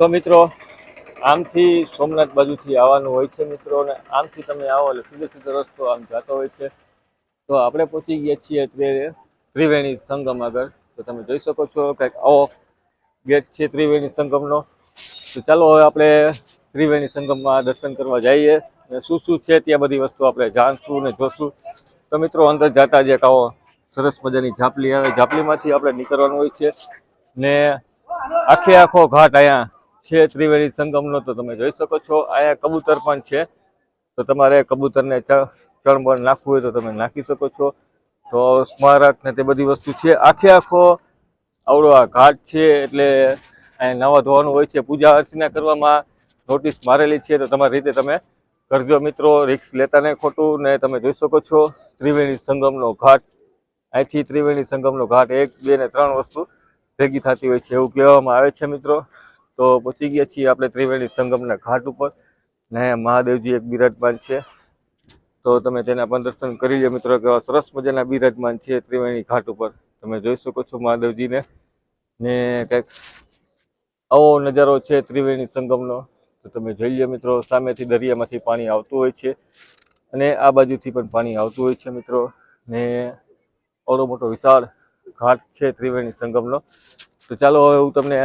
તો મિત્રો, આમથી સોમનાથ બાજુથી આવવાનું હોય છે મિત્રો, અને આમથી તમે આવો એટલે સીધો સીધો રસ્તો આમ જતો હોય છે. તો આપણે પહોંચી ગયા છીએ અત્યારે ત્રિવેણી સંગમ આગળ. તો તમે જોઈ શકો છો કંઈક આવો ગેટ છે ત્રિવેણી સંગમનો. તો ચાલો હવે આપણે ત્રિવેણી સંગમમાં દર્શન કરવા જઈએ. અને શું શું છે ત્યાં બધી વસ્તુ આપણે જાણશું ને જોશું. તો મિત્રો, અંદર જતા જે આવો સરસ મજાની ઝાપલી આવે. ઝાપલીમાંથી આપણે નીકળવાનું હોય છે. ને આખે આખો ઘાટ અહીંયા છે ત્રિવેણી સંગમનો તો તમે જોઈ શકો છો. અહીંયા કબૂતર પણ છે. તો તમારે કબૂતરને ચણબણ નાખવું હોય તો તમે નાખી શકો છો. તો સ્મારક ને તે બધી વસ્તુ છે. આખે આખો આવડો આ ઘાટ છે એટલે અહીંયા નવા ધોવાનું હોય છે. પૂજા અર્ચના કરવામાં નોટિસ મારેલી છે. તો તમારી રીતે તમે કરજો મિત્રો. રિક્સ લેતા નહીં ખોટું. ને તમે જોઈ શકો છો ત્રિવેણી સંગમનો ઘાટ. અહીંથી ત્રિવેણી સંગમનો ઘાટ એક, બે ને ત્રણ વસ્તુ ભેગી થતી હોય છે એવું કહેવામાં આવે છે મિત્રો. તો પહોંચી ગયા છીએ આપણે ત્રિવેણી સંગમના ઘાટ ઉપર ને મહાદેવજી એક બિરાજમાન છે. તો તમે તેના પણ દર્શન કરી લો મિત્રો, કેવા સરસ મજાના બિરાજમાન છે ત્રિવેણી ઘાટ ઉપર. તમે જોઈ શકો છો મહાદેવજીને. ને કંઈક આવો નજારો છે ત્રિવેણી સંગમનો. તો તમે જોઈ લો મિત્રો, સામેથી દરિયામાંથી પાણી આવતું હોય છે અને આ બાજુથી પણ પાણી આવતું હોય છે મિત્રો. ને ઓળો મોટો વિશાળ ઘાટ છે ત્રિવેણી સંગમનો. તો ચાલો હવે હું તમને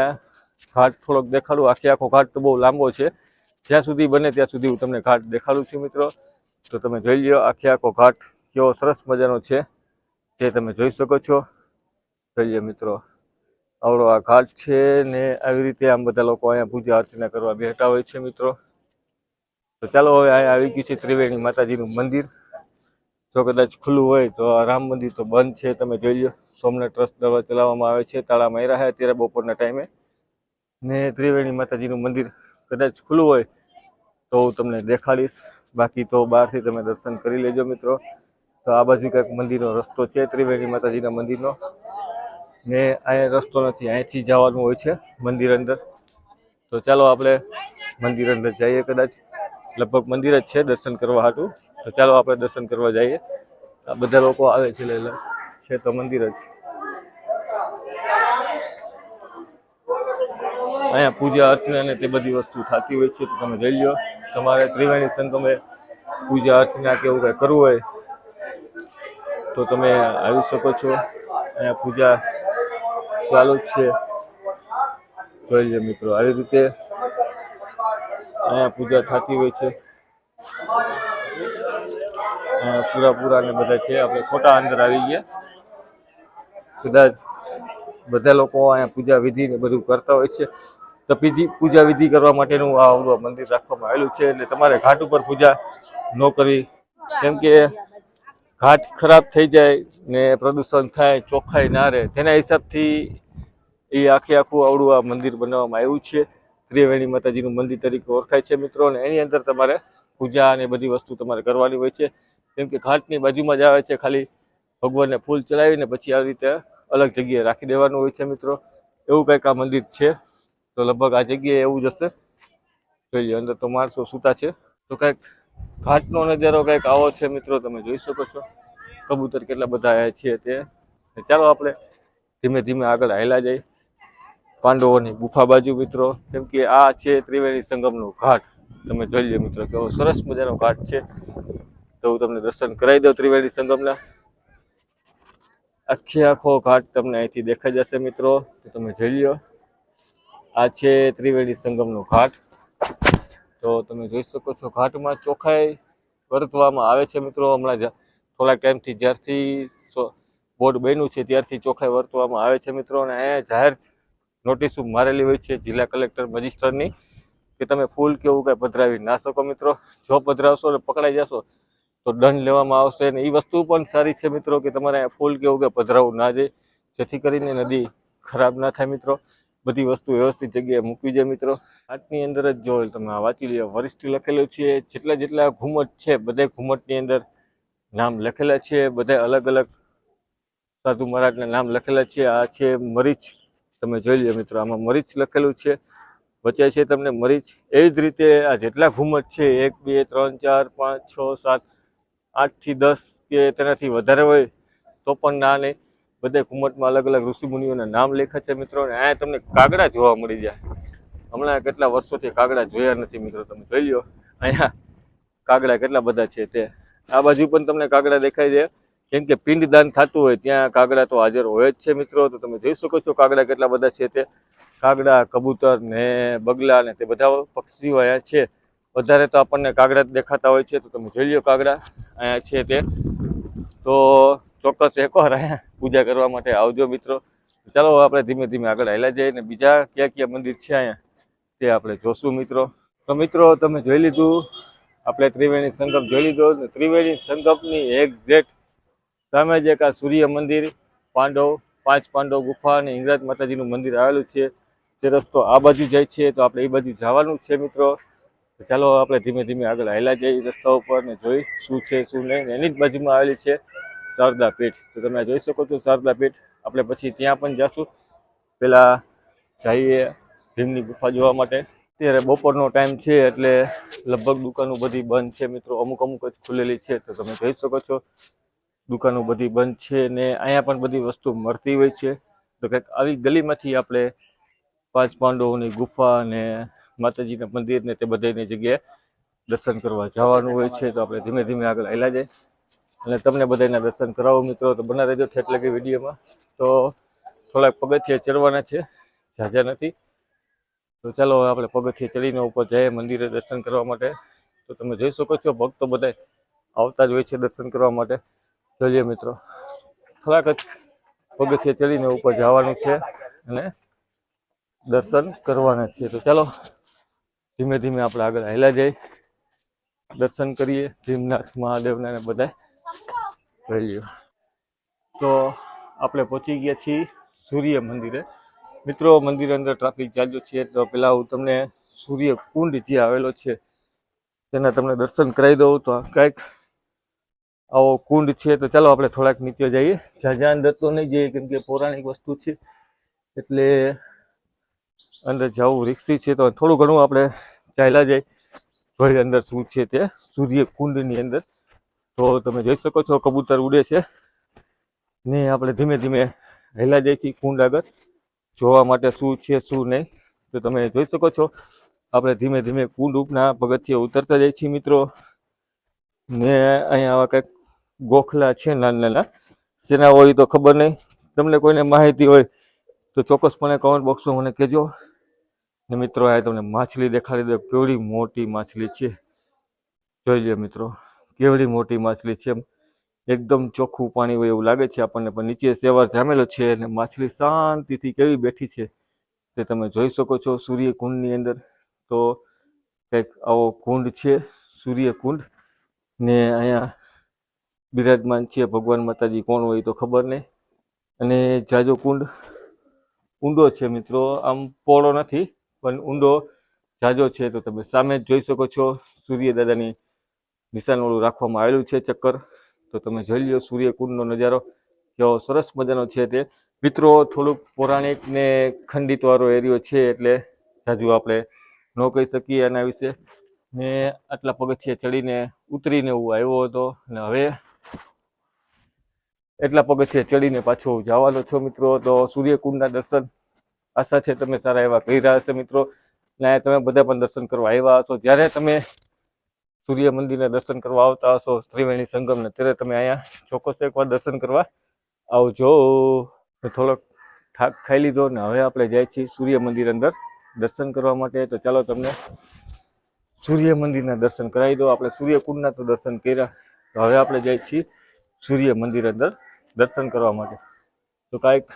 ઘાટ થોડોક દેખાડું. આખે આખો ઘાટ તો બહુ લાંબો છે. જ્યાં સુધી બને ત્યાં સુધી હું તમને ઘાટ દેખાડું છું મિત્રો. તો તમે જોઈ લો આખે આખો ઘાટ કેવો સરસ મજાનો છે. તે તમે જોઈ શકો છો. જોઈ લો મિત્રો, આવડો આ ઘાટ છે ને આવી રીતે આમ બધા લોકો અહીંયા પૂજા અર્ચના કરવા બેઠા હોય છે મિત્રો. તો ચાલો હવે અહીંયા આવી ગયું છે ત્રિવેણી માતાજીનું મંદિર. જો કદાચ ખુલ્લું હોય તો આ રામ મંદિર તો બંધ છે. તમે જોઈ લો સોમનાથ ટ્રસ્ટ દ્વારા ચલાવવામાં આવે છે. તાળા માર્યા છે અત્યારે બપોરના ટાઈમે. ને ત્રિવેણી માતાજીનું મંદિર કદાચ ખુલ્લું હોય તો હું તમને દેખાડીશ. બાકી તો બહારથી તમે દર્શન કરી લેજો મિત્રો. તો આ બાજુ કંઈક મંદિરનો રસ્તો છે, ત્રિવેણી માતાજીના મંદિરનો. ને અહીંયા રસ્તો નથી, અહીંથી જવાનું હોય છે મંદિર અંદર. તો ચાલો આપણે મંદિર અંદર જઈએ કદાચ. લગભગ મંદિર જ છે દર્શન કરવા હાટું. તો ચાલો આપણે દર્શન કરવા જઈએ. આ બધા લોકો આવે છે એટલે છે તો મંદિર જ. અહીંયા પૂજા, અર્ચના ને તે બધી વસ્તુ થતી હોય છે, તો તમે જઈ લો તમારે ત્રિવેણી સંગમે પૂજા, અર્ચના કે એવું કંઈ કરવું હોય, તો તમે આવી શકો છો. અહીંયા પૂજા ચાલુ જ છે. જોઈ લો મિત્રો, આવી રીતે અહીંયા પૂજા થતી હોય છે. પૂરા પૂરા ને બધા છે. આપણે ખોટા અંદર આવી ગયા. કદાચ બધા લોકો અહીંયા પૂજા વિધિ ને બધું કરતા હોય છે. તો પીજી પૂજા વિધિ કરવા માટેનું આ આવડું મંદિર રાખવામાં આવેલું છે એટલે તમારે ઘાટ ઉપર પૂજા ન કરવી. કેમ કે ઘાટ ખરાબ થઈ જાય ને પ્રદૂષણ થાય, ચોખ્ખાઈ ના રહે. તેના હિસાબથી એ આખે આખું આવડું આ મંદિર બનાવવામાં આવ્યું છે. ત્રિવેણી માતાજીનું મંદિર તરીકે ઓળખાય છે મિત્રો અને એની અંદર તમારે પૂજા અને બધી વસ્તુ તમારે કરવાની હોય છે. કેમ કે ઘાટની બાજુમાં જ આવે છે ખાલી ભગવાનને ફૂલ ચલાવીને પછી આવી રીતે અલગ જગ્યાએ રાખી દેવાનું હોય છે મિત્રો. એવું કંઈક આ મંદિર છે. તો લગભગ આ જગ્યાએ એવું જ હશે. જોઈએ અંદર તો માણસો સૂતા છે. તો કંઈક ઘાટનો નજારો, કંઈક આવો છે મિત્રો, તમે જોઈ શકો છો. કબૂતર કેટલા બધા છે તે. ચાલો આપણે ધીમે ધીમે આગળ હાલ્યા જઈએ. પાંડવોની ગુફા બાજુ મિત્રો, કેમ કે આ છે ત્રિવેણી સંગમનો ઘાટ. તમે જોઈ લો મિત્રો, કેવો સરસ મજાનો ઘાટ છે. તો હું તમને દર્શન કરાવી દઉં ત્રિવેણી સંગમના. આખે આખો ઘાટ તમને અહીંથી દેખાઈ જશે મિત્રો. તો તમે જોઈ લ્યો. આ છે ત્રિવેણી સંગમનો ઘાટ. તો તમે જોઈ શકો છો, ઘાટમાં ચોખ્ખાઈ વર્તવામાં આવે છે મિત્રો. હમણાં થોડા ટાઈમથી જ્યારથી બોર્ડ બન્યું છે ત્યારથી ચોખ્ખાઈ વર્તવામાં આવે છે મિત્રો. અને અહીંયા જાહેર નોટિસ મારેલી હોય છે જિલ્લા કલેક્ટર મજિસ્ટરની કે તમે ફૂલ કે એવું કાંઈ પધરાવી ના શકો મિત્રો. જો પધરાવશો ને પકડાઈ જશો તો દંડ લેવામાં આવશે. અને એ વસ્તુ પણ સારી છે મિત્રો કે તમારે અહીંયા ફૂલ કે એવું કાંઈ પધરાવવું ના જાય જેથી કરીને નદી ખરાબ ના થાય મિત્રો. બધી વસ્તુ વ્યવસ્થિત જગ્યાએ મૂકવી છે મિત્રો. આટની અંદર જ જો તમે આ વાંચી લો વરિષ્ઠ લખેલું છે, જેટલા જેટલા ઘુમટ છે, બધે ઘુમટની અંદર નામ લખેલા છે, બધા અલગ અલગ સાધુ મહારાજના નામ લખેલા છે. આ છે મરીચ. તમે જોઈ લો મિત્રો, આમાં મરીચ લખેલું છે. વચ્ચે છે તમને મરીચ. એવી જ રીતે આ જેટલા ઘુમટ છે, એક, બે, ત્રણ, ચાર, પાંચ, છ, સાત, આઠથી દસ કે તેનાથી વધારે હોય તો પણ ના નહીં. બધા ઘુમટમાં અલગ અલગ ઋષિમુનિઓના નામ લેખા છે મિત્રો, અને અહીંયા તમને કાગડા જોવા મળી જાય હમણાં કેટલા વર્ષોથી કાગડા જોયા નથી મિત્રો, તમે જોઈ લ્યો અહીંયા કાગડા કેટલા બધા છે તે. આ બાજુ પણ તમને કાગડા દેખાય છે. કેમ કે પિંડદાન થતું હોય ત્યાં કાગડા તો હાજર હોય જ છે મિત્રો, તો તમે જોઈ શકો છો કાગડા કેટલા બધા છે તે. કાગડા, કબૂતર ને બગલા ને તે બધા પક્ષીઓ અહીંયા છે. વધારે તો આપણને કાગડા દેખાતા હોય છે, તો તમે જોઈ લ્યો કાગડા. અહીંયા છે તે. તો ચોક્કસ એકવાર અહીંયા પૂજા કરવા માટે આવજો મિત્રો. ચાલો આપણે ધીમે ધીમે આગળ હાલ્યા જઈએ ને બીજા ક્યાં કયા મંદિર છે અહીંયા? તે આપણે જોશું મિત્રો. તો મિત્રો, તમે જોઈ લીધું, આપણે ત્રિવેણી સંગમ જોઈ લીધો ત્રિવેણી સંગમની એક્ઝેક્ટ સામે જ એક સૂર્ય મંદિર, પાંડવ, પાંચ પાંડવ ગુફા અને ઇંગરાજ માતાજીનું મંદિર આવેલું છે. તે રસ્તો આ બાજુ જાય છે, તો આપણે એ બાજુ જવાનું છે મિત્રો. ચાલો આપણે ધીમે ધીમે આગળ હાલ્યા જઈએ રસ્તા ઉપર ને જોઈ શું છે, શું નહીં. એની જ બાજુમાં આવેલી છે શારદા પીઠ. તો તમે જોઈ શકો છો શારદા પીઠ. આપણે પછી ત્યાં પણ જશું. પેલા જઈએ ભીમની ગુફા જોવા માટે. અત્યારે બપોરનો ટાઈમ છે એટલે લગભગ દુકાનો બધી બંધ છે મિત્રો. અમુક અમુક જ ખુલેલી છે. તો તમે જોઈ શકો છો દુકાનો બધી બંધ છે ને અહીંયા પણ બધી વસ્તુ મળતી હોય છે. તો કંઈક આવી ગલીમાંથી આપણે પાંચ પાંડવોની ગુફા ને માતાજીના મંદિર ને તે બધાની જગ્યાએ દર્શન કરવા જવાનું હોય છે. તો આપણે ધીમે ધીમે આગળ હેલા જાય. અને તમને બધાને દર્શન કરાવો મિત્રો, તો બના રહેજો ઠેઠ કે વિડીયોમાં. તો થોડાક પગથિયા ચડવાના છે, ઝાઝા નથી. તો ચાલો આપણે પગથિયે ચડીને ઉપર જઈએ મંદિરે દર્શન કરવા માટે. તો તમે જોઈ શકો છો, ભક્તો બધા આવતા જ હોય છે દર્શન કરવા માટે. જોઈએ મિત્રો, થોડાક જ પગથિયે ચડીને ઉપર જવાનું છે અને દર્શન કરવાના છે. તો ચાલો, ધીમે ધીમે આપણે આગળ હાલ્યા જઈએ. દર્શન કરીએ. ભીમનાથ મહાદેવના બધા જોઈ લ્યો તો આપણે પહોંચી ગયા છીએ સૂર્ય મંદિરે. મિત્રો, મંદિર અંદર ટ્રાફિક ચાલ્યો છે, તો પેલા હું તમને સૂર્ય કુંડ જે આવેલો છે, તેના તમને દર્શન કરાવી દઉં. તો કંઈક આવો કુંડ છે, તો ચાલો આપણે થોડાક નીચે જઈએ. જ્યાં જ્યાં અંદર તો નહીં જઈએ કેમ કે પૌરાણિક વસ્તુ છે, એટલે અંદર જવું રિક્ષી છે, તો થોડું ઘણું આપણે ચાલ્યા જાય ભાઈ અંદર શું છે તે, સૂર્ય કુંડની અંદર. તો તમે જોઈ શકો છો, કબૂતર ઉડે છે. ને આપણે ધીમે ધીમે હેલા જઈએ છીએ કુંડ આગળ જોવા માટે શું છે, શું નહીં, તો તમે જોઈ શકો છો. આપણે ધીમે ધીમે કુંડ ઉપના પગથિયે ઉતરતા જઈએ છીએ મિત્રો. ને અહીંયા આવા કંઈક ગોખલા છે નાના નાના. શેના હોય તો ખબર નહીં. તમને કોઈને માહિતી હોય તો ચોક્કસપણે કમેન્ટ બોક્સમાં મને કહેજો. ને મિત્રો, આ તમને માછલી દેખાડી દે. કેવડી મોટી માછલી છે. જોઈ લે મિત્રો. કેવડી મોટી માછલી છે એમ. એકદમ ચોખ્ખું પાણી હોય એવું લાગે છે આપણને, પણ નીચે સેવાર જામેલો છે અને માછલી શાંતિથી કેવી બેઠી છે તે તમે જોઈ શકો છો સૂર્ય કુંડની અંદર. તો કંઈક આવો કુંડ છે સૂર્ય કુંડ ને અહીંયા બિરાજમાન છે ભગવાન માતાજી. કોણ હોય તો ખબર નહીં. અને જાજો કુંડ, ઊંડો છે મિત્રો. આમ પોળો નથી, પણ ઊંડો જાજો છે. તો તમે સામે જ જોઈ શકો છો સૂર્ય દાદાની નિશાનવાળું રાખવામાં આવેલું છે ચક્કર. તો તમે જોઈ લ્યો સૂર્યકુંડનો નજારો. કેવો સરસ મજાનો છે તે. મિત્રો, થોડુંક પૌરાણિક ને ખંડિતવાળો એરિયો છે એટલે જાજુ આપણે ન કહી શકીએ એના વિશે. ને આટલા પગથિયા ચડીને ઉતરીને હું આવ્યો હતો ને હવે એટલા પગથિયા ચડીને પાછો જવાનો છો મિત્રો. તો સૂર્યકુંડના દર્શન આશા છે તમે સારા એવા કરી રહ્યા હશે મિત્રો. ને તમે બધા પણ દર્શન કરવા આવ્યા હશો. જ્યારે તમે સૂર્ય મંદિરના દર્શન કરવા આવતા હશો, ત્રિવેણી સંગમને. ત્યારે તમે અહીંયા ચોક્કસ એકવાર દર્શન કરવા આવજો. થોડોક થાક ખાઈ લીધો ને હવે આપણે જાય છીએ સૂર્ય મંદિર અંદર દર્શન કરવા માટે. તો ચાલો તમને સૂર્ય મંદિરના દર્શન કરાવી દો. આપણે સૂર્યકુંડના તો દર્શન કર્યા. તો હવે આપણે જઈએ છીએ સૂર્ય મંદિર અંદર દર્શન કરવા માટે. તો કાંઈક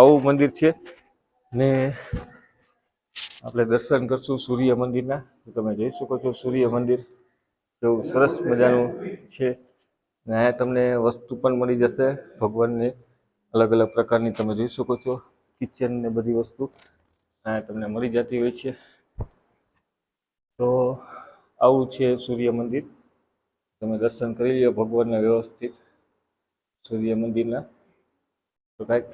આવું મંદિર છે ને આપણે દર્શન કરશું સૂર્ય મંદિરના. તમે જોઈ શકો છો સૂર્ય મંદિર. એવું સરસ મજાનું છે. ને અહીંયા તમને વસ્તુ પણ મળી જશે. ભગવાનની અલગ અલગ પ્રકારની તમે જોઈ શકો છો. કિચન ને બધી વસ્તુ અહીંયા તમને મળી જતી હોય છે. તો આવું છે સૂર્ય મંદિર. તમે દર્શન કરી લો ભગવાનના વ્યવસ્થિત સૂર્ય મંદિરના. તો કાંઈક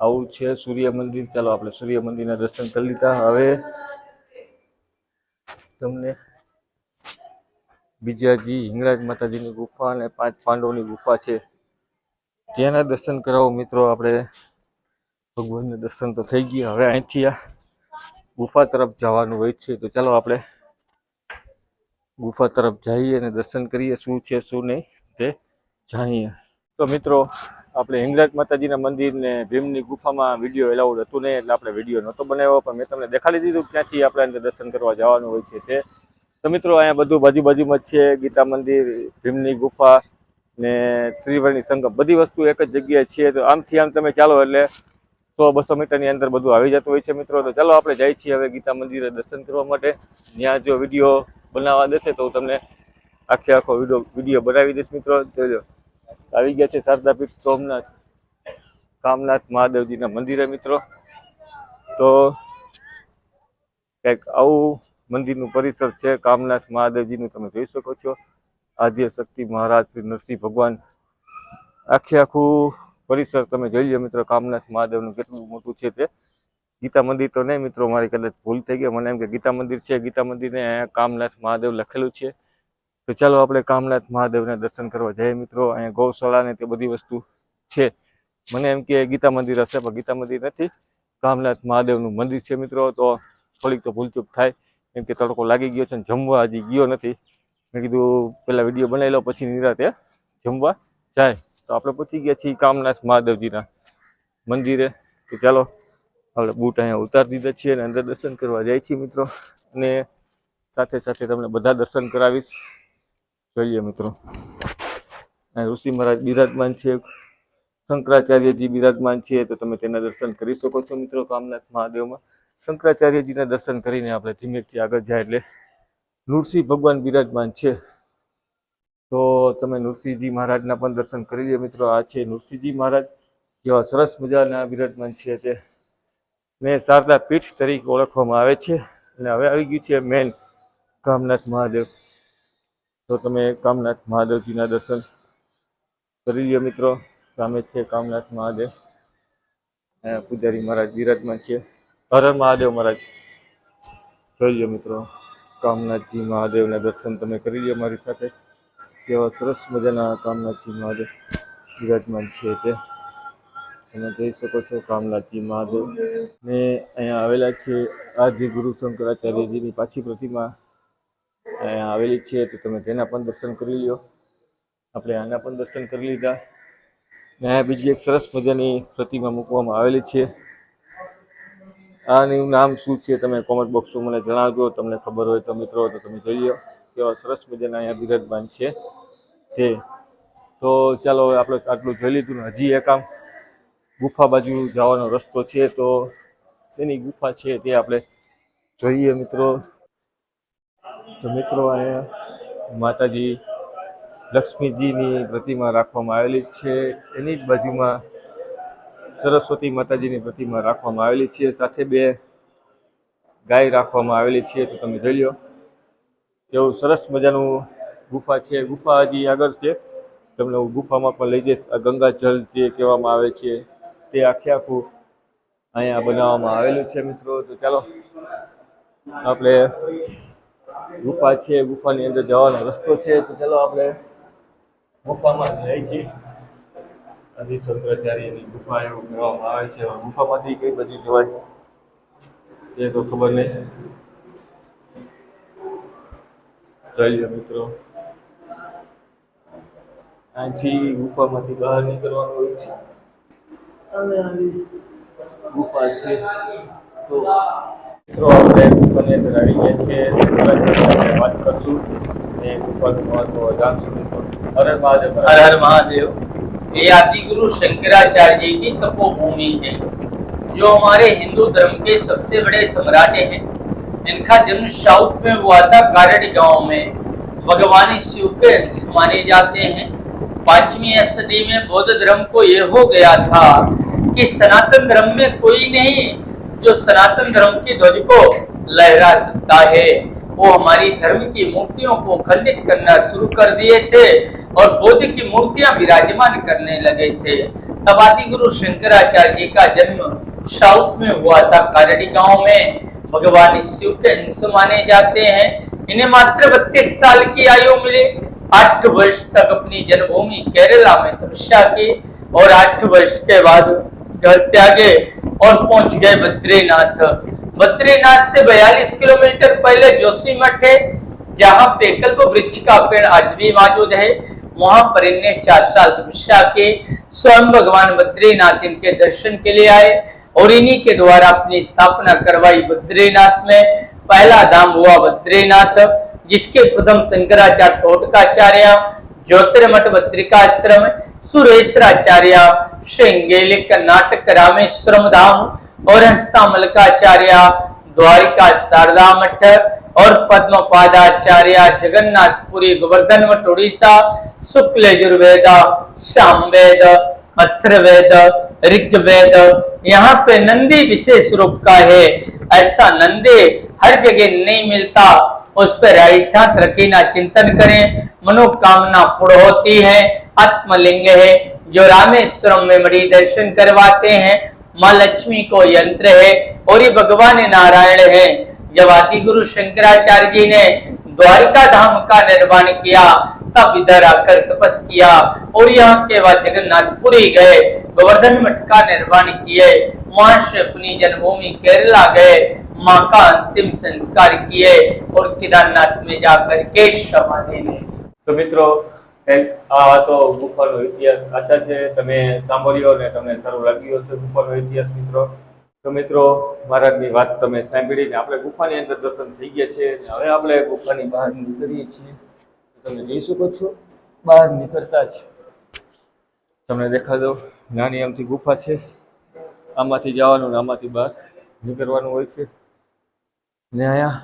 આવું છે સૂર્ય મંદિર. ચાલો આપણે સૂર્ય મંદિરના દર્શન કરી લીધા. હવે તમને બીજાજી, હિંગળાજ માતાજીની ગુફા અને પાંચ પાંડવની ગુફા છે. ત્યાંના દર્શન કરાવો મિત્રો, આપણે ભગવાનના દર્શન તો થઈ ગયા. હવે અહીંથી આ ગુફા તરફ જવાનું હોય છે. તો ચાલો આપણે ગુફા તરફ જઈએ અને દર્શન કરીએ શું છે, શું નહીં તે જાણીએ. તો મિત્રો, આપણે હિંગરાજ માતાજીના મંદિર ને ભીમની ગુફામાં વીડિયો એલાઉડ હતું નહીં, એટલે આપણે વીડિયો નહોતો બનાવ્યો, પણ મેં તમને દેખાડી દીધું ક્યાંથી આપણે અંદર દર્શન કરવા જવાનું હોય છે તે. તો મિત્રો અહીંયા બધું બાજુ બાજુમાં છે. ગીતા મંદિર, ભીમની ગુફા ને ત્રિવેણી સંગમ. બધી વસ્તુ એક જ જગ્યાએ છે તો આમથી આમ તમે ચાલો એટલે સો બસો મીટરની અંદર બધું આવી જતું હોય છે મિત્રો. તો ચાલો આપણે જઈએ છીએ હવે ગીતા મંદિરે દર્શન કરવા માટે. ત્યાં જો વીડિયો બનાવવા દેશે તો હું તમને આખે આખો વીડિયો વીડિયો બનાવી દઈશ મિત્રો. જોજો. આવી ગયા છે શારદાપીઠ સોમનાથ, કામનાથ મહાદેવજીના મંદિરે મિત્રો. તો કંઈક આવું મંદિરનું પરિસર છે. કામનાથ મહાદેવજીનું તમે જોઈ શકો છો. આદ્ય શક્તિ મહારાજ શ્રી નરસિંહ ભગવાન. આખે આખું પરિસર તમે જોઈ લો મિત્રો, કામનાથ મહાદેવનું કેટલું મોટું છે તે ગીતા મંદિર તો નહીં મિત્રો, મારી કદાચ ભૂલ થઈ ગઈ. મને એમ કે ગીતા મંદિર છે. ગીતા મંદિરને અહીંયા કામનાથ મહાદેવ લખેલું છે. તો ચાલો આપણે કામનાથ મહાદેવના દર્શન કરવા જઈએ મિત્રો. અહીંયા ગૌશાળા ને તે બધી વસ્તુ છે. મને એમ કે ગીતા મંદિર હશે, પણ ગીતા મંદિર નથી. કામનાથ મહાદેવનું મંદિર છે મિત્રો, તો થોડીક તો ભૂલચૂક થાય. કેમ કે તડકો લાગી ગયો છે ને જમવા હજી ગયો નથી. મેં કીધું પેલા વીડિયો બનાવી લો પછી નિરાતે જમવા? જાય. તો આપણે પહોંચી ગયા છીએ કામનાથ મહાદેવજીના મંદિરે. કે ચાલો, આપણે બૂટ અહીંયા ઉતારી દીધા છીએ અને અંદર દર્શન કરવા જાય છીએ મિત્રો. અને સાથે સાથે તમને બધા દર્શન કરાવીશ. જોઈએ મિત્રો. ઋષિ મહારાજ બિરાજમાન છે. શંકરાચાર્યજી બિરાજમાન છે. તો તમે તેના દર્શન કરી શકો છો મિત્રો કામનાથ મહાદેવમાં. શંકરાચાર્યજીના દર્શન કરીને આપણે ધીમેથી આગળ જાય એટલે નૃસિંહ ભગવાન બિરાજમાન છે. તો તમે નૃસિંહજી મહારાજના પણ દર્શન કરી લે મિત્રો. આ છે નૃસિંહજી મહારાજ. જેવા સરસ મજાના બિરાજમાન છે તે. ને શારદા પીઠ તરીકે ઓળખવામાં આવે છે. અને હવે આવી ગયું છે મેન કામનાથ મહાદેવ. તો તમે કામનાથ મહાદેવજીના દર્શન કરી લ્યો મિત્રો. સામે છે કામનાથ મહાદેવ. પૂજારી મહારાજ બિરાજમાન છે. હર મહાદેવ મહારાજ. જોઈ મિત્રો, કામનાથજી મહાદેવના દર્શન તમે કરી લો મારી સાથે. કેવા સરસ મજાના કામનાથજી મહાદેવ. વિરાજમાન છે તે. તમે જોઈ શકો છો કામનાથજી મહાદેવ. ને અહીંયા આવેલા છે આજે ગુરુ શંકરાચાર્યજીની પાછી પ્રતિમા. અહીંયા આવેલી છે તો તમે તેના પણ દર્શન કરી લ્યો. આપણે આના પણ દર્શન કરી લીધા. ને બીજી એક સરસ મજાની પ્રતિમા મૂકવામાં આવેલી છે. આનું નામ શું છે તમે કોમેન્ટ બોક્સમાં મને જણાવજો. તમને ખબર હોય તો મિત્રો, તો તમે જોઈ લો કેવા સરસ મજાના અહીંયા બિરાજમાન છે. તે. તો ચાલો આપણે આટલું જોઈ લીધું હજી એક આમ ગુફા બાજુ જવાનો રસ્તો છે. તો શેની ગુફા છે તે આપણે જોઈએ મિત્રો. તો મિત્રો અહીંયા માતાજી લક્ષ્મીજીની પ્રતિમા રાખવામાં આવેલી છે. એની જ બાજુમાં સરસ્વતી માતાજીની પ્રતિમા રાખવામાં આવેલી છે. સાથે બે ગાય રાખવામાં આવેલી છે, તો તમે જોઈ લો. એવું સરસ મજાનું ગુફા છે. ગુફા હજી આગળ છે. તમને હું ગુફામાં પણ લઈ જઈશ. આ ગંગાજળ જે કહેવામાં આવે છે, તે આખે આખું અહીંયા બનાવવામાં આવેલું છે મિત્રો. તો ચાલો, આપણે ગુફા છે. ગુફાની અંદર જવાનો રસ્તો છે. તો ચાલો આપણે ગુફામાં જઈએ. છીએ આદિ શંકરાચાર્યની ગુફા એવું કહેવામાં આવે છે. ગુફામાંથી કઈ બધી જોવાય? એ તો ખબર નહીં. જોઈએ મિત્રો અહીંથી ગુફામાંથી બહાર નીકળવાનું હોય છે. અને આવી ગુફા છે. તો મિત્રો આપણે ગુફાની અંદર આવી ગયા છીએ. વાત કરશું. ને ગુફાનું મહત્વ જાણશું. હરે મહાદેવ. હરે હરે મહાદેવ. ये आदि गुरु शंकराचार्य की तपोभूमि है, जो हमारे हिंदू धर्म के सबसे बड़े सम्राट हैं। इनका जन्म साउथ में हुआ था कारड गाँव में। भगवान शिव के अंश माने जाते हैं। पांचवी सदी में बौद्ध धर्म को यह हो गया था कि सनातन धर्म में कोई नहीं, जो सनातन धर्म की ध्वज को लहरा सकता है। वो हमारी धर्म की मूर्तियों को खंडित करना शुरू कर दिए थे। और बौद्ध की मूर्तियाँ विराजमान करने लगे थे। तब आदि गुरु शंकराचार्य जी का जन्म साउथ में हुआ था। कारडी गाँव में भगवान शिव के अंश माने जाते हैं। इन्हें मात्र बत्तीस साल की आयु मिली। आठ वर्ष तक अपनी जन्मभूमि केरला में तपस्या की और आठ वर्ष के बाद घर त्यागे और पहुँच गए बद्रीनाथ। बद्रीनाथ से 42 किलोमीटर पहले जोशीमठ है, जहाँ पे कल्प वृक्ष का पेड़ आज भी मौजूद है। वहाँ पर इनने चार साल तपस्या की स्वयं भगवान बद्रीनाथ इनके दर्शन के लिए आए और इन्हीं के द्वारा अपनी स्थापना करवाई बद्रीनाथ में। पहला धाम हुआ बद्रीनाथ, जिसके प्रथम शंकराचार्य टोटकाचार्य ज्योतिर्मठ बद्रिकाश्रम, सुरेश्वराचार्य, श्रृंगेलिक नाटक रामेश्वरम धाम और हंसता मलकाचार्य द्वारिका शारदा मठ और पद्म पद्मपादाचार्य जगन्नाथपुरी गोवर्धन मठ उड़ीसा शुक्ल यजुर्वेद सामवेद अथर्ववेद ऋग्वेद, यहाँ पे नंदी विशेष रूप का है। ऐसा नंदी हर जगह नहीं मिलता। उस पर राइठात रखीना चिंतन करें, मनोकामना पूर्ण होती है, आत्मलिंग है। जो रामेश्वरम में मणि दर्शन करवाते हैं, माँ लक्ष्मी को यंत्र है और ये भगवान नारायण है। जब आदि गुरु शंकराचार्य जी ने द्वारिका धाम का निर्माण किया तब इधर आकर तपस किया और यहाँ के बाद जगन्नाथपुरी गए गोवर्धन मठ का निर्माण किए वहां से अपनी जन्मभूमि केरला गए माँ का अंतिम संस्कार किए और केदारनाथ में जाकर के समाधि ली તો મિત્રો એક આ હતો ગુફાનો ઇતિહાસ આશા છે તમે સાંભળ્યો અને તમને સારું લાગ્યું હશે ગુફાનો ઇતિહાસ મિત્રો તો મિત્રો, મહારાજની વાત તમે સાંભળીને આપણે ગુફાની અંદર દર્શન થઈ ગયા છે. હવે આપણે ગુફાની બહાર નીકળીએ છીએ. તમે જોઈ શકો છો, બહાર નીકળતા જ. તમને દેખા દો નાની આમથી ગુફા છે. આમાંથી જવાનું ને આમાંથી બહાર નીકળવાનું હોય છે. ને અહીંયા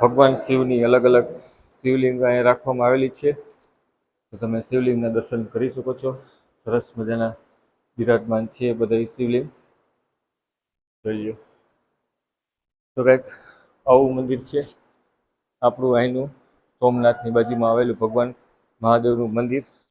ભગવાન શિવની અલગ અલગ શિવલિંગ અહીંયા રાખવામાં આવેલી છે. તો તમે શિવલિંગના દર્શન કરી શકો છો. સરસ મજાના બિરાજમાન છે બધા શિવલિંગ. જોઈ લો તો કંઈક આવું મંદિર છે. આપણું અહીંનું સોમનાથની બાજુમાં આવેલું ભગવાન મહાદેવનું મંદિર.